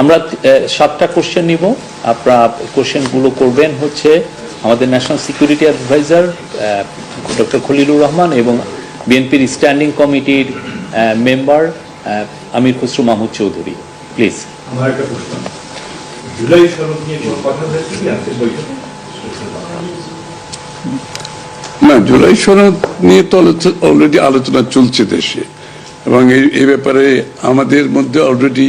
আমরা সাতটা কোশ্চেন নিব। আপনারা কোশ্চেনগুলো করবেন হচ্ছে আমাদের national security adviser doctor Khalilur Rahman এবং বিএনপির স্ট্যান্ডিং কমিটির মেম্বার আমির খসরু মাহমুদ চৌধুরী। প্লিজ আমার একটা প্রশ্ন। জুলাই সনদ নিয়ে কোনো কথা হয়েছে কি? আজকে বৈঠকে? না জুলাই সনদ নিয়ে তো অলরেডি আলোচনা চলছে দেশে। এবং এই এই ব্যাপারে আমাদের মধ্যে অলরেডি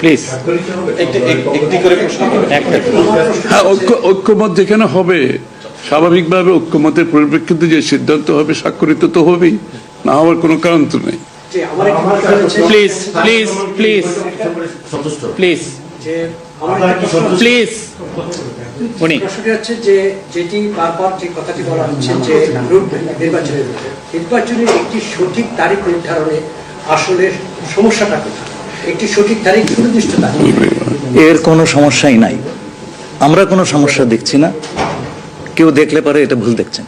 প্লিজ হবে একটি করে প্রশ্ন করুন। একটা হ্যাঁ ঐক্য ঐক্যমত যেখানে হবে স্বাভাবিকভাবে ঐক্যমতের পরিপ্রেক্ষিতে যে সিদ্ধান্ত হবে স্বাক্ষরিত তো হবেই না হওয়ার কোনো কারণ তো নেই। প্লিজ প্লিজ প্লিজ প্লিজ একটি প্লিজ উনি। হচ্ছে যে যেটি বারবার যে কথাটি বলা হচ্ছে যে নির্বাচনের নির্বাচনের একটি সঠিক তারিখ নির্ধারণে আসলে সমস্যাটা কোথায়? একটি সঠিক তারিখ সুনির্দিষ্ট তারিখ। এর কোনো সমস্যাই নাই। আমরা কোনো সমস্যা দেখছি না। কেউ দেখলে পরে এটা ভুল দেখছেন।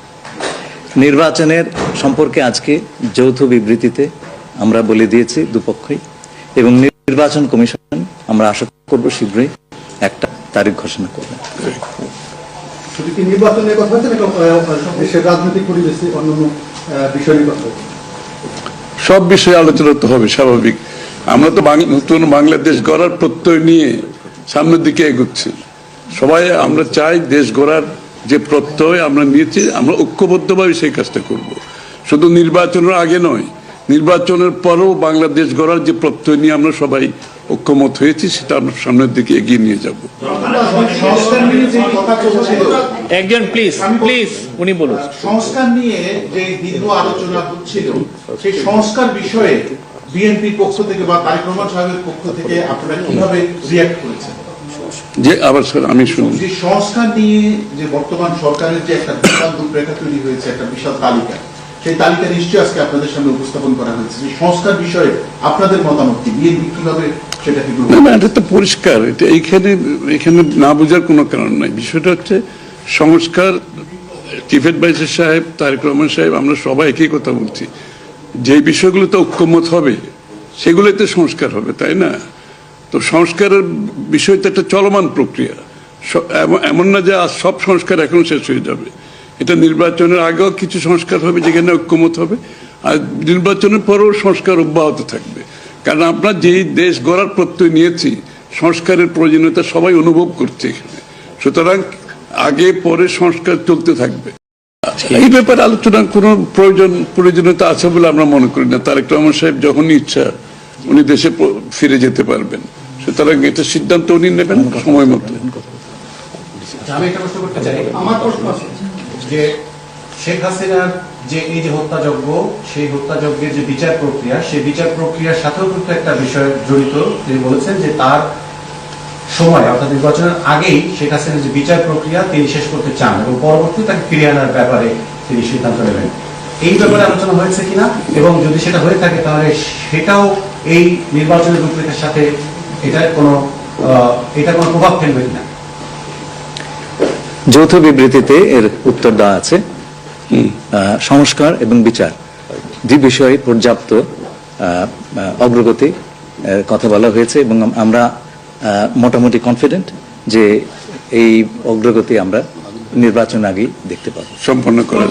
নির্বাচনের সম্পর্কে আজকে যৌথ বিবৃতিতে আমরা বলে দিয়েছি দুপক্ষই। এবং নির্বাচন কমিশন আমরা আশা করব শীঘ্রই একটা তারিখ ঘোষণা করবে। শুধু কি নির্বাচনের কথা হচ্ছে নাকি আহ, দেশের রাজনৈতিক পরিবেশে অন্যান্য আহ, বিষয় নিয়ে কথা হচ্ছে? সব বিষয়ে আলোচনা তো হবে স্বাভাবিক। আমরা তো নতুন বাংলাদেশ গড়ার প্রত্যয় নিয়ে সামনের দিকে এগুচ্ছি। সবাই আমরা চাই দেশ গড়ার যে প্রত্যয় আমরা নিয়েছি আমরা ঐক্যবদ্ধভাবে সেই কাজটা করব। শুধু নির্বাচনের আগে নয় নির্বাচনের পরেও বাংলাদেশ গড়ার যে প্রত্যয় নিয়ে আমরা সবাই ঐক্যমত হয়েছি সেটা আমরা সামনের দিকে এগিয়ে নিয়ে যাব। সংস্কার নিয়ে যে কথা চলছিল একজন প্লিজ প্লিজ উনি বলুন। সংস্কার নিয়ে যে দীর্ঘ আলোচনা হচ্ছিল সেই সংস্কার বিষয়ে বিএনপির পক্ষ থেকে বা তারেক রহমান সাহেবের পক্ষ থেকে আপনারা কীভাবে রিয়াক্ট করেছেন? যে আবার স্যার আমি শুনি যে সংস্কার নিয়ে যে বর্তমান সরকারের যে একটা বিশাল রূপরেখা তৈরি হয়েছে একটা বিশাল তালিকা সেই তালিকা নিশ্চয়ই আজকে আপনাদের সামনে উপস্থাপন করা হয়েছে। যে সংস্কার বিষয়ে আপনাদের মতামত কি? বিএনপি কীভাবে সেটাকে না না এটা তো পরিষ্কার। এটা এইখানে এখানে না বোঝার কোনো কারণ নাই। বিষয়টা হচ্ছে সংস্কার চিফ অ্যাডভাইজার সাহেব তারেক রহমান সাহেব আমরা সবাই একই কথা বলছি। যে বিষয়গুলোতে ঐক্যমত হবে সেগুলোতে সংস্কার হবে, তাই না? তো সংস্কারের বিষয় তো একটা চলমান প্রক্রিয়া। এমন- না যে আজ সব সংস্কার এখন শেষ হয়ে যাবে। এটা নির্বাচনের আগেও কিছু সংস্কার হবে যেখানে ঐক্যমত হবে, আর নির্বাচনের পরেও সংস্কার অব্যাহত থাকবে। কারণ আমরা যেই দেশ গড়ার প্রত্যয় নিয়েছি, সংস্কারের প্রয়োজনীয়তা সবাই অনুভব করছে এখানে। সুতরাং আগে পরে সংস্কার চলতে থাকবে। এই ব্যাপারে কোনো প্রয়োজন, প্রয়োজনীয়তা আছে বলে আমরা মনে করি না। সাহেব যখনই ইচ্ছা, উনি দেশে ফিরে যেতে পারবেন। সুতরাং এটা সিদ্ধান্ত উনি নেবেন সময় মতো। যে, শেখ হাসিনার যে এই যে হত্যাযজ্ঞ, সেই হত্যাযজ্ঞের যে বিচার প্রক্রিয়া, সেই বিচার প্রক্রিয়ার সাথেও কিন্তু একটা বিষয় জড়িত। তিনি বলেছেন যে তার সময়, অর্থাৎ নির্বাচনের আগেই শেখ হাসিনার যে বিচার প্রক্রিয়া, তিনি শেষ করতে চান এবং পরবর্তী তাকে ফিরিয়ে আনার ব্যাপারে তিনি সিদ্ধান্ত নেবেন। এই ব্যাপারে আলোচনা হয়েছে কিনা? এবং যদি সেটা হয়ে থাকে, তাহলে সেটাও এই নির্বাচনের রূপরেখার সাথে এটার কোনো এটা কোনো প্রভাব ফেলবে কিনা? যৌথ বিবৃতিতে এর উত্তর দেওয়া আছে সংস্কার এবং বিচার। দুই বিষয়ে পর্যাপ্ত অগ্রগতি কথা বলা হয়েছে এবং আমরা মোটামুটি কনফিডেন্ট যে এই অগ্রগতি আমরা নির্বাচন আগেই দেখতে পাবো। সম্পন্ন করা